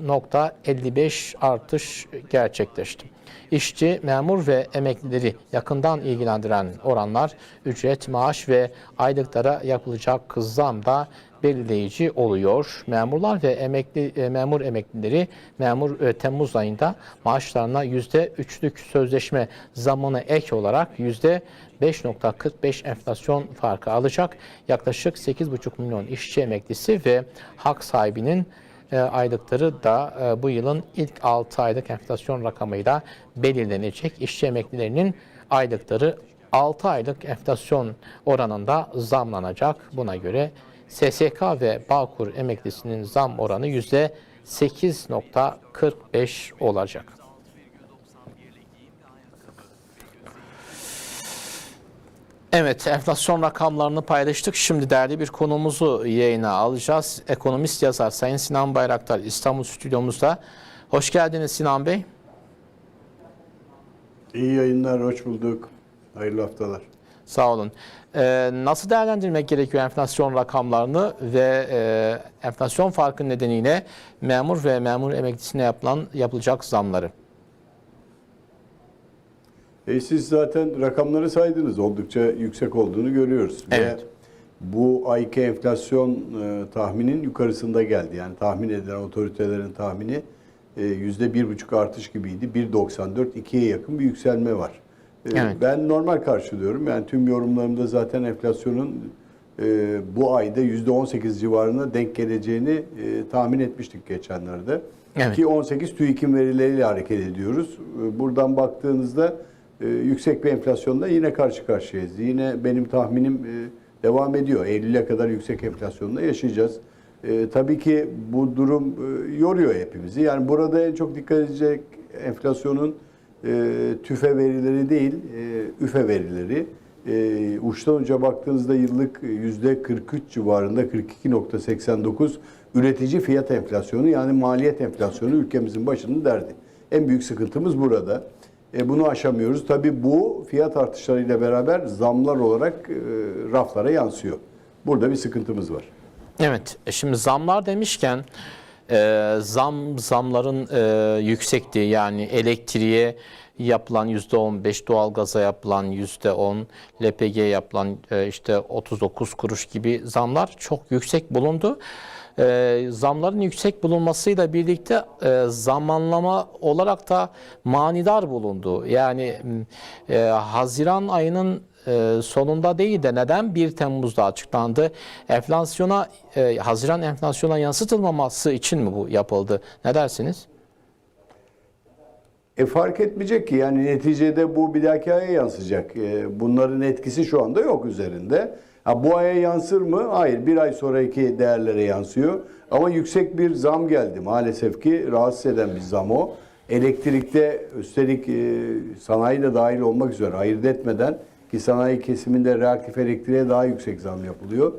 %4.55 artış gerçekleşti. İşçi, memur ve emeklileri yakından ilgilendiren oranlar ücret, maaş ve aylıklara yapılacak zam da belirleyici oluyor. Memurlar ve emekli e, memur emeklileri memur e, Temmuz ayında maaşlarına %3'lük sözleşme zamını ek olarak %5.45 enflasyon farkı alacak. Yaklaşık 8,5 milyon işçi emeklisi ve hak sahibinin aylıkları da e, bu yılın ilk 6 aylık enflasyon rakamıyla belirlenecek. İşçi emeklilerinin aylıkları 6 aylık enflasyon oranında zamlanacak. Buna göre SSK ve Bağkur emeklisinin zam oranı %8.45 olacak. Evet, enflasyon rakamlarını paylaştık. Şimdi değerli bir konumuzu yayına alacağız. Ekonomist yazar Sayın Sinan Bayraktar İstanbul stüdyomuzda. Hoş geldiniz Sinan Bey. İyi yayınlar, hoş bulduk. Hayırlı haftalar. Sağ olun. Ee, nasıl değerlendirmek gerekiyor enflasyon rakamlarını ve e, enflasyon farkı nedeniyle memur ve memur emeklisine yapılan yapılacak zamları? E siz zaten rakamları saydınız. Oldukça yüksek olduğunu görüyoruz. Evet. Ve bu ayki enflasyon e, tahminin yukarısında geldi. Yani tahmin edilen otoritelerin tahmini e, yüzde bir buçuk artış gibiydi. 1.94, ikiye yakın bir yükselme var. E, Evet. Ben normal karşılıyorum. Yani tüm yorumlarımda zaten enflasyonun e, bu ayda yüzde 18 civarına denk geleceğini e, tahmin etmiştik geçenlerde. Evet. Ki 18 TÜİK'in verileriyle hareket ediyoruz. E, Buradan baktığınızda e, yüksek bir enflasyonla yine karşı karşıyayız. Yine benim tahminim e, devam ediyor. Eylül'e kadar yüksek enflasyonla yaşayacağız. E, tabii ki bu durum e, yoruyor hepimizi. Yani burada en çok dikkat edecek enflasyonun e, tüfe verileri değil, e, üfe verileri. E, uçtan uca baktığınızda yıllık yüzde 43 civarında 42.89 üretici fiyat enflasyonu yani maliyet enflasyonu ülkemizin başının derdi. En büyük sıkıntımız burada. E, bunu aşamıyoruz. Tabii bu fiyat artışlarıyla beraber zamlar olarak e, raflara yansıyor. Burada bir sıkıntımız var. Evet, e, şimdi zamlar demişken e, zam zamların e, yüksekliği yani elektriğe yapılan yüzde 15, doğalgaza yapılan yüzde 10, LPG yapılan e, işte 39 kuruş gibi zamlar çok yüksek bulundu. E, zamların yüksek bulunmasıyla birlikte e, zamanlama olarak da manidar bulundu. Yani e, Haziran ayının e, sonunda değil de neden 1 Temmuz'da açıklandı? Enflasyona, e, Haziran enflasyona yansıtılmaması için mi bu yapıldı? Ne dersiniz? E fark etmeyecek ki yani neticede bu bir dahaki aya yansıyacak. E, bunların etkisi şu anda yok üzerinde. Ha, bu aya yansır mı? Hayır. Bir ay sonraki değerlere yansıyor. Ama yüksek bir zam geldi. Maalesef ki rahatsız eden bir zam o. Elektrikte üstelik e, sanayi de dahil olmak üzere ayırt etmeden ki sanayi kesiminde reaktif elektriğe daha yüksek zam yapılıyor.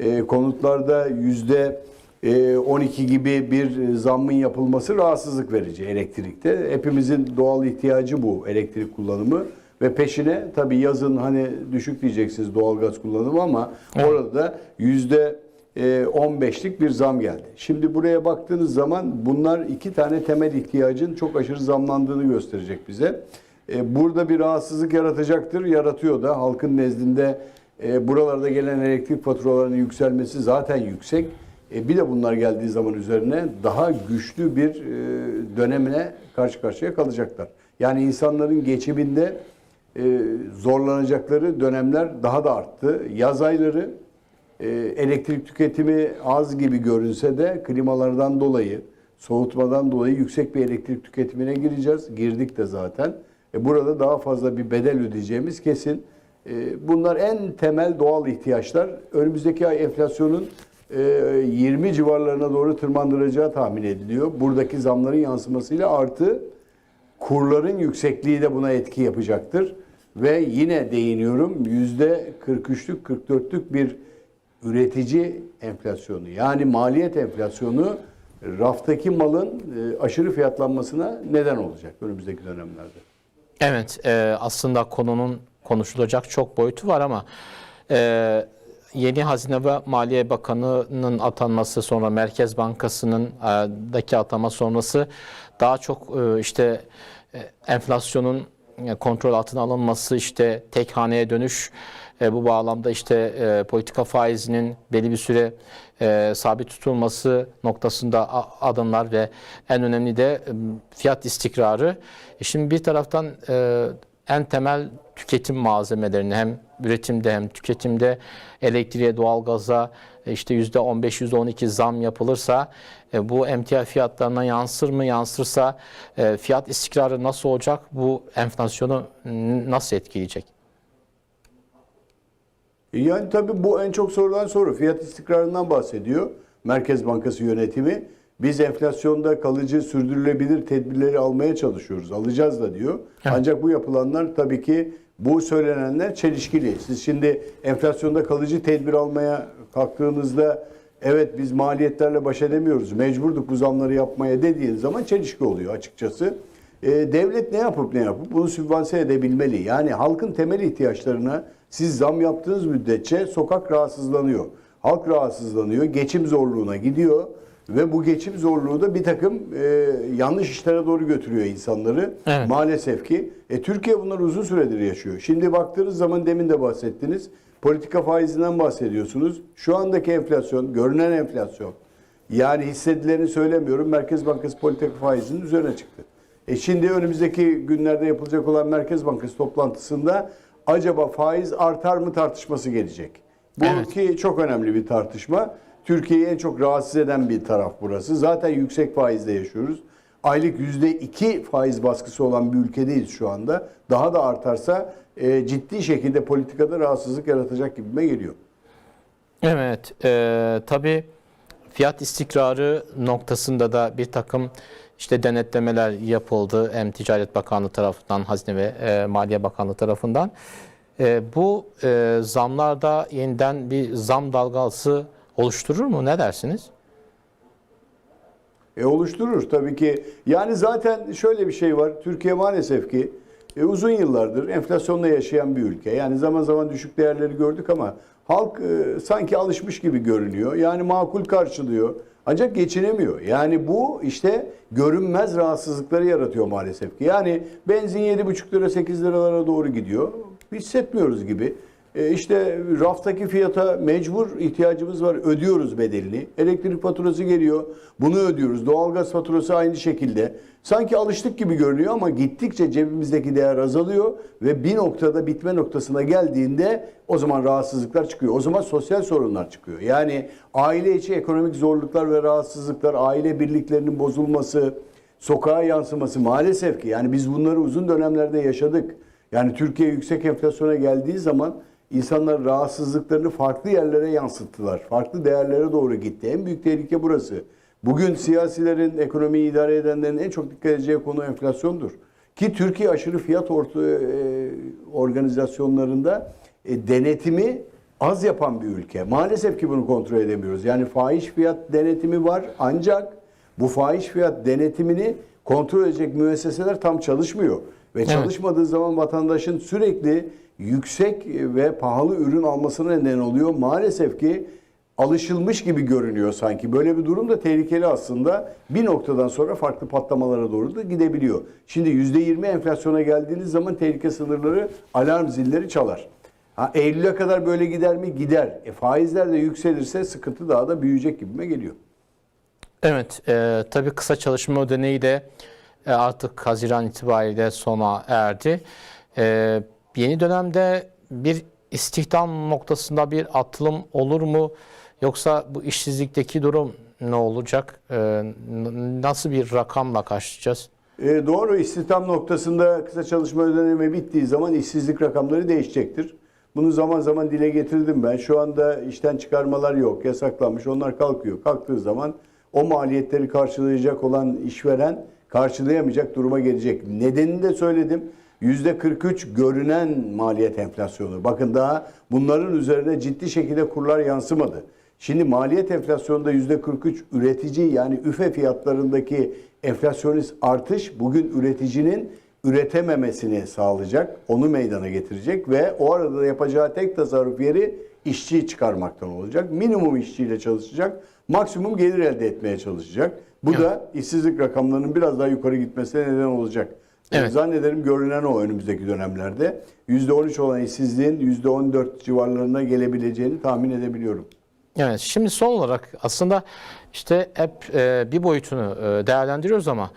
E, konutlarda yüzde e, 12 gibi bir zammın yapılması rahatsızlık verici elektrikte. Hepimizin doğal ihtiyacı bu elektrik kullanımı ve peşine tabii yazın hani düşük diyeceksiniz doğalgaz kullanımı ama orada da yüzde e, 15'lik bir zam geldi. Şimdi buraya baktığınız zaman bunlar iki tane temel ihtiyacın çok aşırı zamlandığını gösterecek bize. E, Burada bir rahatsızlık yaratacaktır. Yaratıyor da halkın nezdinde e, buralarda gelen elektrik faturalarının yükselmesi zaten yüksek. E, bir de bunlar geldiği zaman üzerine daha güçlü bir e, dönemine karşı karşıya kalacaklar. Yani insanların geçiminde e, zorlanacakları dönemler daha da arttı. Yaz ayları e, elektrik tüketimi az gibi görünse de klimalardan dolayı, soğutmadan dolayı yüksek bir elektrik tüketimine gireceğiz. Girdik de zaten. E, burada daha fazla bir bedel ödeyeceğimiz kesin. E, bunlar en temel doğal ihtiyaçlar. Önümüzdeki ay enflasyonun e, 20 civarlarına doğru tırmandıracağı tahmin ediliyor. Buradaki zamların yansımasıyla artı kurların yüksekliği de buna etki yapacaktır. Ve yine değiniyorum yüzde 43'lük 44'lük bir üretici enflasyonu yani maliyet enflasyonu raftaki malın e, aşırı fiyatlanmasına neden olacak önümüzdeki dönemlerde. Evet, e, aslında konunun konuşulacak çok boyutu var ama e, yeni Hazine ve Maliye Bakanı'nın atanması sonra Merkez Bankası'nın e, daki atama sonrası daha çok işte enflasyonun kontrol altına alınması işte tek haneye dönüş e, bu bağlamda işte e, politika faizinin belli bir süre e, sabit tutulması noktasında adımlar ve en önemli de e, fiyat istikrarı. E, şimdi bir taraftan e, en temel tüketim malzemelerini hem üretimde hem tüketimde elektriğe, doğalgaza e, işte yüzde 15, %12 zam yapılırsa e, bu emtia fiyatlarına yansır mı? Yansırsa e, fiyat istikrarı nasıl olacak? Bu enflasyonu nasıl etkileyecek? Yani tabii bu en çok sorulan soru. Fiyat istikrarından bahsediyor Merkez Bankası yönetimi. Biz enflasyonda kalıcı sürdürülebilir tedbirleri almaya çalışıyoruz. Alacağız da diyor. Ancak bu yapılanlar tabii ki bu söylenenler çelişkili. Siz şimdi enflasyonda kalıcı tedbir almaya kalktığınızda evet biz maliyetlerle baş edemiyoruz. Mecburduk bu zamları yapmaya dediğiniz zaman çelişki oluyor açıkçası. E, devlet ne yapıp ne yapıp bunu sübvanse edebilmeli. Yani halkın temel ihtiyaçlarına siz zam yaptığınız müddetçe sokak rahatsızlanıyor. Halk rahatsızlanıyor, geçim zorluğuna gidiyor ve bu geçim zorluğu da bir takım e, yanlış işlere doğru götürüyor insanları. Evet. Maalesef ki e, Türkiye bunları uzun süredir yaşıyor. Şimdi baktığınız zaman demin de bahsettiniz. Politika faizinden bahsediyorsunuz. Şu andaki enflasyon, görünen enflasyon yani hissedileni söylemiyorum. Merkez Bankası politika faizinin üzerine çıktı. E şimdi önümüzdeki günlerde yapılacak olan Merkez Bankası toplantısında acaba faiz artar mı tartışması gelecek. Bu Evet. ki çok önemli bir tartışma. Türkiye'yi en çok rahatsız eden bir taraf burası. Zaten yüksek faizle yaşıyoruz. Aylık yüzde iki faiz baskısı olan bir ülkedeyiz şu anda. Daha da artarsa e, ciddi şekilde politikada rahatsızlık yaratacak gibime geliyor. Evet, e, tabii fiyat istikrarı noktasında da bir takım işte denetlemeler yapıldı. Hem Ticaret Bakanlığı tarafından, Hazine ve e, Maliye Bakanlığı tarafından. E, bu e, zamlarda yeniden bir zam dalgası oluşturur mu? Ne dersiniz? E oluşturur tabii ki. Yani zaten şöyle bir şey var. Türkiye maalesef ki e, uzun yıllardır enflasyonla yaşayan bir ülke. Yani zaman zaman düşük değerleri gördük ama halk e, sanki alışmış gibi görünüyor. Yani makul karşılıyor. Ancak geçinemiyor. Yani bu işte görünmez rahatsızlıkları yaratıyor maalesef ki. Yani benzin 7,5 lira 8 liralara doğru gidiyor. Hissetmiyoruz gibi. E işte raftaki fiyata mecbur ihtiyacımız var. Ödüyoruz bedelini. Elektrik faturası geliyor. Bunu ödüyoruz. Doğalgaz faturası aynı şekilde. Sanki alıştık gibi görünüyor ama gittikçe cebimizdeki değer azalıyor ve bir noktada bitme noktasına geldiğinde o zaman rahatsızlıklar çıkıyor. O zaman sosyal sorunlar çıkıyor. Yani aile içi ekonomik zorluklar ve rahatsızlıklar, aile birliklerinin bozulması, sokağa yansıması maalesef ki yani biz bunları uzun dönemlerde yaşadık. Yani Türkiye yüksek enflasyona geldiği zaman insanlar rahatsızlıklarını farklı yerlere yansıttılar. Farklı değerlere doğru gitti. En büyük tehlike burası. Bugün siyasilerin, ekonomiyi idare edenlerin en çok dikkat edeceği konu enflasyondur. Ki Türkiye aşırı fiyat orta, e, organizasyonlarında e, denetimi az yapan bir ülke. Maalesef ki bunu kontrol edemiyoruz. Yani fahiş fiyat denetimi var ancak bu fahiş fiyat denetimini kontrol edecek müesseseler tam çalışmıyor. Ve Evet. çalışmadığı zaman vatandaşın sürekli yüksek ve pahalı ürün almasına neden oluyor. Maalesef ki alışılmış gibi görünüyor sanki. Böyle bir durum da tehlikeli aslında. Bir noktadan sonra farklı patlamalara doğru da gidebiliyor. Şimdi %20 enflasyona geldiğiniz zaman tehlike sınırları alarm zilleri çalar. Ha, Eylül'e kadar böyle gider mi? Gider. E, faizler de yükselirse sıkıntı daha da büyüyecek gibime geliyor. Evet, e, tabii kısa çalışma ödeneği de e, artık Haziran itibariyle sona erdi. E, yeni dönemde bir istihdam noktasında bir atılım olur mu? Yoksa bu işsizlikteki durum ne olacak? E, n- nasıl bir rakamla karşılayacağız? E, doğru istihdam noktasında kısa çalışma ödenemi bittiği zaman işsizlik rakamları değişecektir. Bunu zaman zaman dile getirdim ben. Şu anda işten çıkarmalar yok, yasaklanmış. Onlar kalkıyor. Kalktığı zaman o maliyetleri karşılayacak olan işveren karşılayamayacak duruma gelecek. Nedenini de söyledim. %43 görünen maliyet enflasyonu. Bakın daha bunların üzerine ciddi şekilde kurlar yansımadı. Şimdi maliyet enflasyonunda %43 üretici yani üfe fiyatlarındaki enflasyonist artış bugün üreticinin üretememesini sağlayacak, onu meydana getirecek ve o arada da yapacağı tek tasarruf yeri işçi çıkarmaktan olacak. Minimum işçiyle çalışacak. Maksimum gelir elde etmeye çalışacak. Bu da işsizlik rakamlarının biraz daha yukarı gitmesine neden olacak. Evet. Zannederim görünen o önümüzdeki dönemlerde. %13 olan işsizliğin %14 civarlarına gelebileceğini tahmin edebiliyorum. Evet, şimdi son olarak aslında işte hep e, bir boyutunu e, değerlendiriyoruz ama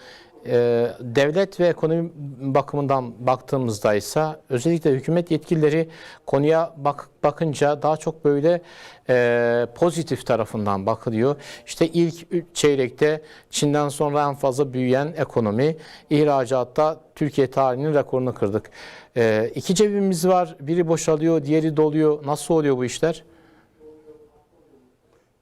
e, devlet ve ekonomi bakımından baktığımızda ise özellikle hükümet yetkilileri konuya bak, bakınca daha çok böyle e, pozitif tarafından bakılıyor. İşte ilk çeyrekte Çin'den sonra en fazla büyüyen ekonomi, ihracatta Türkiye tarihinin rekorunu kırdık. E, iki cebimiz var, biri boşalıyor, diğeri doluyor. Nasıl oluyor bu işler?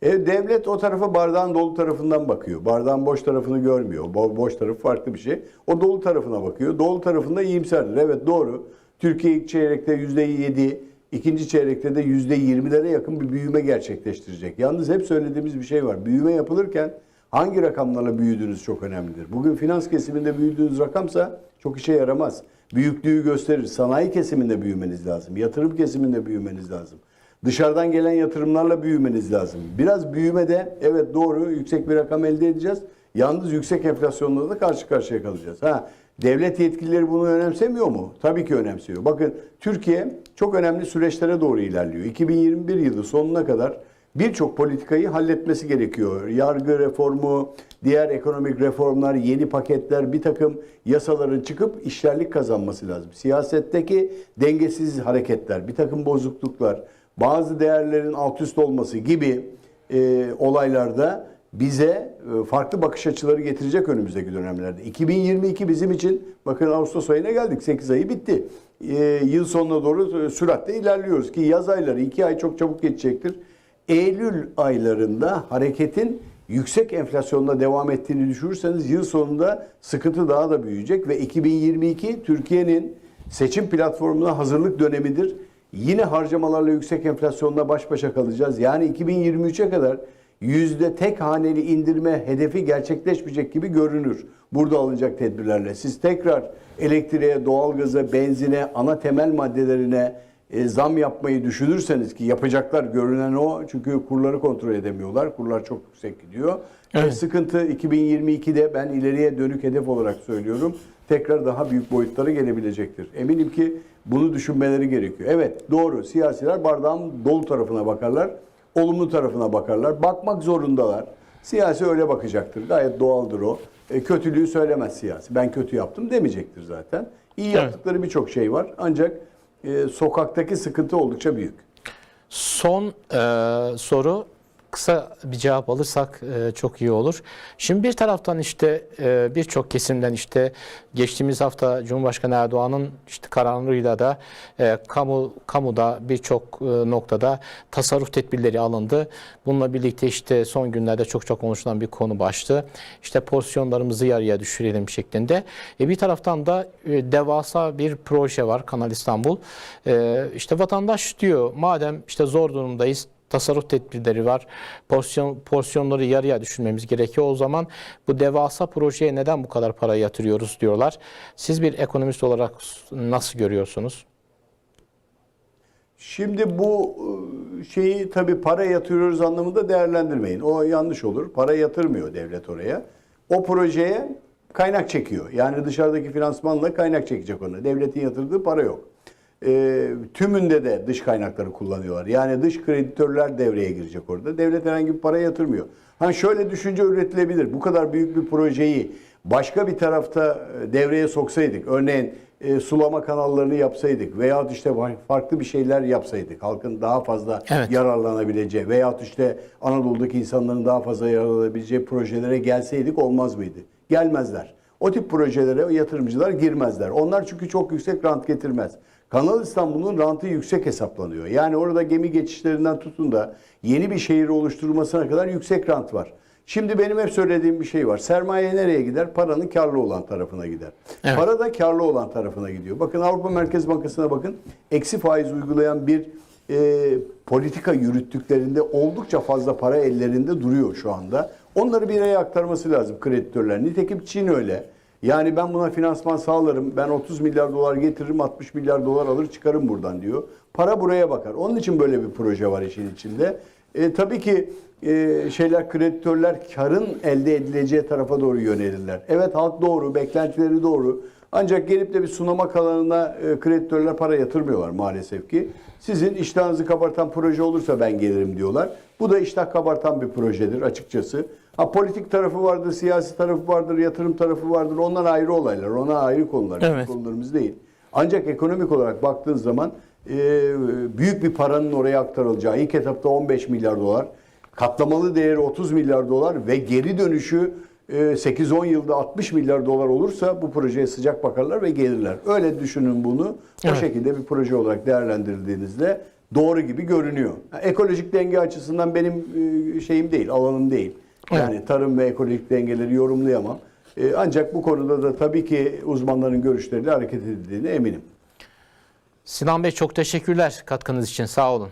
E, devlet o tarafa bardağın dolu tarafından bakıyor. Bardağın boş tarafını görmüyor. Bo- boş tarafı farklı bir şey. O dolu tarafına bakıyor. Dolu tarafında iyimserdir. Evet doğru. Türkiye ilk çeyrekte %7, ikinci çeyrekte de %20'lere yakın bir büyüme gerçekleştirecek. Yalnız hep söylediğimiz bir şey var. Büyüme yapılırken hangi rakamlarla büyüdüğünüz çok önemlidir. Bugün finans kesiminde büyüdüğünüz rakamsa çok işe yaramaz. Büyüklüğü gösterir. Sanayi kesiminde büyümeniz lazım. Yatırım kesiminde büyümeniz lazım. Dışarıdan gelen yatırımlarla büyümeniz lazım. Biraz büyümede evet doğru yüksek bir rakam elde edeceğiz. Yalnız yüksek enflasyonla da karşı karşıya kalacağız. Ha, devlet yetkilileri bunu önemsemiyor mu? Tabii ki önemsiyor. Bakın Türkiye çok önemli süreçlere doğru ilerliyor. 2021 yılı sonuna kadar birçok politikayı halletmesi gerekiyor. Yargı reformu, diğer ekonomik reformlar, yeni paketler, bir takım yasaların çıkıp işlerlik kazanması lazım. Siyasetteki dengesiz hareketler, bir takım bozukluklar, bazı değerlerin alt üst olması gibi e, olaylarda bize e, farklı bakış açıları getirecek önümüzdeki dönemlerde. 2022 bizim için bakın Ağustos ayına geldik. 8 ayı bitti. E, yıl sonuna doğru süratle ilerliyoruz ki yaz ayları 2 ay çok çabuk geçecektir. Eylül aylarında hareketin yüksek enflasyonla devam ettiğini düşünürseniz yıl sonunda sıkıntı daha da büyüyecek ve 2022 Türkiye'nin seçim platformuna hazırlık dönemidir. Yine harcamalarla yüksek enflasyonla baş başa kalacağız. Yani 2023'e kadar yüzde tek haneli indirme hedefi gerçekleşmeyecek gibi görünür. Burada alınacak tedbirlerle. Siz tekrar elektriğe, doğalgaza, benzine, ana temel maddelerine e, zam yapmayı düşünürseniz ki yapacaklar görünen o. Çünkü kurları kontrol edemiyorlar. Kurlar çok yüksek gidiyor. Evet. E, sıkıntı 2022'de ben ileriye dönük hedef olarak söylüyorum. Tekrar daha büyük boyutlara gelebilecektir. Eminim ki bunu düşünmeleri gerekiyor. Evet doğru siyasiler bardağın dolu tarafına bakarlar. Olumlu tarafına bakarlar. Bakmak zorundalar. Siyasi öyle bakacaktır. Gayet doğaldır o. E, kötülüğü söylemez siyasi. Ben kötü yaptım demeyecektir zaten. İyi Evet. yaptıkları birçok şey var. Ancak e, sokaktaki sıkıntı oldukça büyük. Son e, soru kısa bir cevap alırsak e, çok iyi olur. Şimdi bir taraftan işte e, birçok kesimden işte geçtiğimiz hafta Cumhurbaşkanı Erdoğan'ın işte kararıyla da e, kamu kamuda birçok e, noktada tasarruf tedbirleri alındı. Bununla birlikte işte son günlerde çok çok konuşulan bir konu başlığı. İşte porsiyonlarımızı yarıya düşürelim şeklinde. E, bir taraftan da e, devasa bir proje var Kanal İstanbul. E, işte vatandaş diyor madem işte zor durumdayız tasarruf tedbirleri var. Porsiyon, porsiyonları yarıya düşürmemiz gerekiyor. O zaman bu devasa projeye neden bu kadar para yatırıyoruz diyorlar. Siz bir ekonomist olarak nasıl görüyorsunuz? Şimdi bu e, şeyi tabii para yatırıyoruz anlamında değerlendirmeyin. O yanlış olur. Para yatırmıyor devlet oraya. O projeye kaynak çekiyor. Yani dışarıdaki finansmanla kaynak çekecek onu. Devletin yatırdığı para yok. E, tümünde de dış kaynakları kullanıyorlar. Yani dış kreditörler devreye girecek orada. Devlet herhangi bir para yatırmıyor. Hani şöyle düşünce üretilebilir. Bu kadar büyük bir projeyi başka bir tarafta e, devreye soksaydık. Örneğin e, sulama kanallarını yapsaydık veyahut işte farklı bir şeyler yapsaydık. Halkın daha fazla Evet. yararlanabileceği veyahut işte Anadolu'daki insanların daha fazla yararlanabileceği projelere gelseydik olmaz mıydı? Gelmezler. O tip projelere yatırımcılar girmezler. Onlar çünkü çok yüksek rant getirmez. Kanal İstanbul'un rantı yüksek hesaplanıyor. Yani orada gemi geçişlerinden tutun da yeni bir şehir oluşturmasına kadar yüksek rant var. Şimdi benim hep söylediğim bir şey var. Sermaye nereye gider? Paranın karlı olan tarafına gider. Evet. Para da karlı olan tarafına gidiyor. Bakın Avrupa Merkez Bankası'na bakın. Eksi faiz uygulayan bir e, politika yürüttüklerinde oldukça fazla para ellerinde duruyor şu anda. Onları bir yere aktarması lazım kreditörler. Nitekim Çin öyle. Yani ben buna finansman sağlarım. Ben 30 milyar dolar getiririm, 60 milyar dolar alır çıkarım buradan diyor. Para buraya bakar. Onun için böyle bir proje var işin içinde. E, tabii ki e, şeyler kreditörler karın elde edileceği tarafa doğru yönelirler. Evet halk doğru, beklentileri doğru. Ancak gelip de bir sunama kalanına e, kreditörler para yatırmıyorlar maalesef ki. Sizin iştahınızı kabartan proje olursa ben gelirim diyorlar. Bu da iştah kabartan bir projedir açıkçası. Ha politik tarafı vardır, siyasi tarafı vardır, yatırım tarafı vardır. Onlar ayrı olaylar, onlar ayrı konular. Evet. konularımız değil. Ancak ekonomik olarak baktığın zaman e, büyük bir paranın oraya aktarılacağı, ilk etapta 15 milyar dolar, katlamalı değeri 30 milyar dolar ve geri dönüşü e, 8-10 yılda 60 milyar dolar olursa bu projeye sıcak bakarlar ve gelirler. Öyle düşünün bunu. O Evet. şekilde bir proje olarak değerlendirildiğinizde doğru gibi görünüyor. Ekolojik denge açısından benim e, şeyim değil, alanım değil. Yani tarım ve ekolojik dengeleri yorumlayamam. E, Ancak bu konuda da tabii ki uzmanların görüşleriyle hareket edildiğine eminim. Sinan Bey çok teşekkürler katkınız için. Sağ olun.